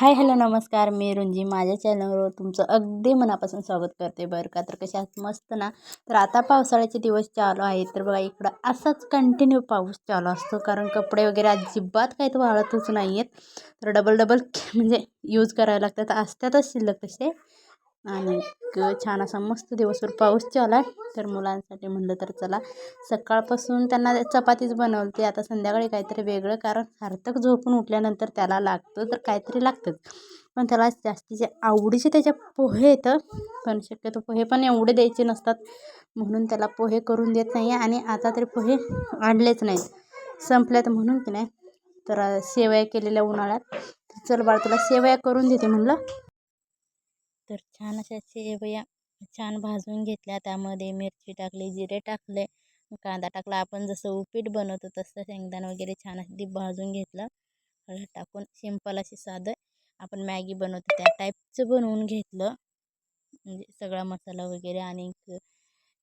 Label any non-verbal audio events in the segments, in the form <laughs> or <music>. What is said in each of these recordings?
Hi hello नमस्कार. मी रुंजी. माझ्या चॅनलवर तुमचं अगदी मनापासून स्वागत करते. बरं का? तर कशा मस्त ना? तर आता पावसाळ्याचे दिवस चालू आहेत. तर बघा इकडं असाच कंटिन्यू पाऊस चालू असतो. कारण कपडे वगैरे अजिबात काही तर वाळतच नाही आहेत तर डबल डबल <laughs> म्हणजे यूज करायला लागतात. असतातच शिल्लक तसे. आणि छान असा मस्त दिवसभर पाऊस चालू आहे. तर मुलांसाठी म्हणलं तर चला सकाळपासून त्यांना चपातीच बनवते. आता संध्याकाळी काहीतरी वेगळं कारण सार्थक झोपून उठल्यानंतर त्याला लागतं तर काहीतरी लागतंच. पण त्याला जास्तीचे आवडीचे त्याच्या पोहे येतं पण शक्यतो पोहे पण एवढे द्यायचे नसतात म्हणून त्याला पोहे करून देत नाही. आहे आणि आता तरी पोहे आणलेच नाहीत. संपल्यात म्हणून की नाही तर शेवया केलेल्या उन्हाळ्यात. चल बाळ तुला शेवया करून देते म्हणलं. तर छान अशा शेवया छान भाजून घेतल्या. त्यामध्ये मिरची टाकली जिरे टाकले कांदा टाकला. आपण जसं उपीट बनवतो तसं शेंगदाणा वगैरे छान अगदी भाजून घेतलं. हळद टाकून सिंपल अशी साधं आपण मॅगी बनवतो. त्या टाईपचं बनवून घेतलं. म्हणजे सगळा मसाला वगैरे आणि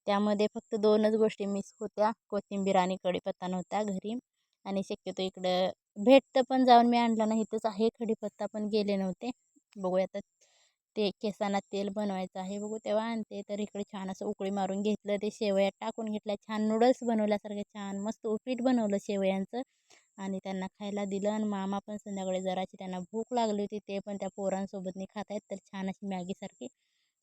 त्यामध्ये फक्त दोनच गोष्टी मिस होत्या. कोथिंबीर आणि कढीपत्ता नव्हता घरी. आणि शक्यतो इकडं भेटतं पण जाऊन मी आणलं नाही. इथंच आहे. कढीपत्ता पण गेले नव्हते. बघूया आता ते केसांना तेल बनवायचं आहे. बघू तेव्हा आणते. तर इकडे छान असं उकळी मारून घेतलं. ते शेवया टाकून घेतल्या. छान नूडल्स बनवल्यासारखे छान मस्त उपीट बनवलं शेवयांचं. आणि त्यांना खायला दिलं. आणि मामा पण संध्याकाळी जराची त्यांना भूक लागली होती. ते पण त्या पोरांसोबतनी खात आहेत. तर छान अशी मॅगीसारखी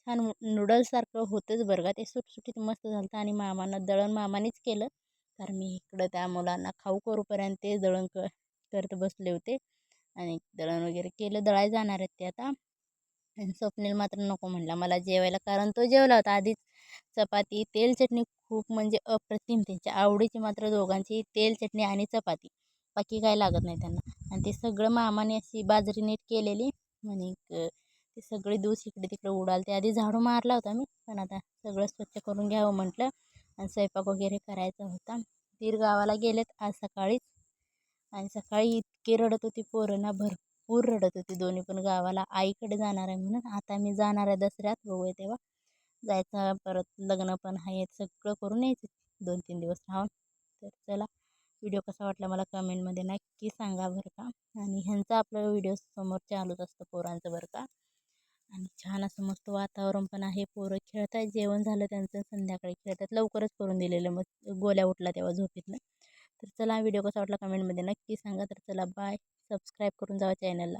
छान नूडल्ससारखं होतंच बरं का. ते सुटसुटीत मस्त झालं होतं आणि मामानं दळण मामानेच केलं. तर मी इकडं त्या मुलांना खाऊ करूपर्यंत ते दळण क करत बसले होते. आणि दळण वगैरे केलं. दळाय जाणार आहेत ते आता. आणि स्वप्नील मात्र नको म्हणला. मला जेवायला कारण तो जेवला होता आधीच. चपाती तेल चटणी खूप म्हणजे अप्रतिम. त्यांच्या आवडीची मात्र दोघांची तेल चटणी आणि चपाती. बाकी काय लागत नाही त्यांना. आणि ते सगळं मामाने अशी बाजरी नीट केलेली. आणि ते सगळे दूध इकडे तिकडे उडाल ते आधी झाडू मारला होता मी पण आता सगळं स्वच्छ करून घ्यावं म्हटलं. आणि स्वयंपाक वगैरे करायचा होता. दीर गावाला गेलेत आज सकाळीच. आणि सकाळी इतकी रडत होती पोरं ना भरपूर. रडत होती दोन्ही पण गावाला. आईकडे जाणार आहे म्हणून आता मी जाणार आहे दसऱ्यात. बघूया तेव्हा जायचं परत. लग्न पण आहे. सगळं करून यायचं. दोन तीन दिवस राहून. तर चला व्हिडिओ कसा वाटला मला कमेंटमध्ये नक्की सांगा बरं का. आणि ह्यांचा आपलं व्हिडिओ समोर चालूच असतं पोरांचं बरं का. आणि छान असं मस्त वातावरण पण आहे. पोरं खेळत आहेत जेवण झालं त्यांचं. संध्याकाळी खेळतात. लवकरच करून दिलेलं मग. गोल्या उठला तेव्हा झोपेतनं. तर चला व्हिडिओ कसा वाटला कमेंटमध्ये नक्की सांगा. तर चला बाय सबस्क्राईब करून जावा चॅनलला.